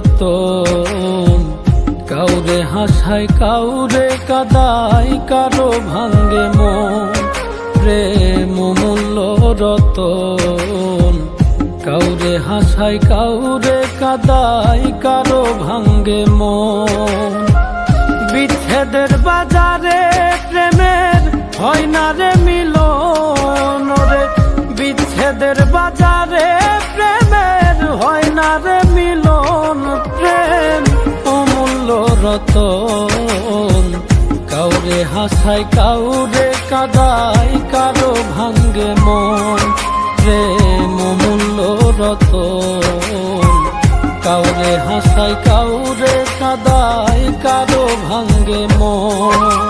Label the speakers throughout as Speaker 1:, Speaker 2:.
Speaker 1: রতন কাউরে হাসায়, কাউরে কাদায়, কারও ভাঙ্গে মন। প্রেম অমূল্য রতন। কাউরে হাসায়, কাউরে কাদায়, কারও ভাঙ্গে মন। বিচ্ছেদের বাজারে প্রেমের হয় না রে মিলন। রে বিচ্ছেদের বাজারে হাসায় কাউরে কাদাই কারও ভাঙ্গে মন রে মূল্য রত কাউরে হাসায়, কাউরে কাদাই কারও ভাঙ্গে মন।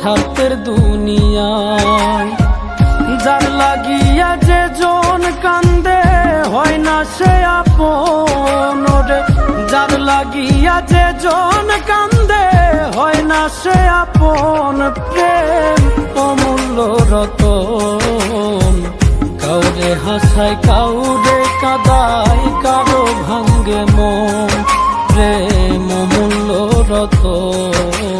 Speaker 1: স্বার্থের দুনিয়ায় যার লাগিয়া যে জন কান্দে, হয় না সে আপন যার লাগিয়া যে জন কান্দে, হয় না সে আপন প্রেম। অমূল্য রতন। কাউরে হাসায়, কাউরে কাদায়, কারও ভাঙ্গে মন। প্রেম অমূল্য রতন।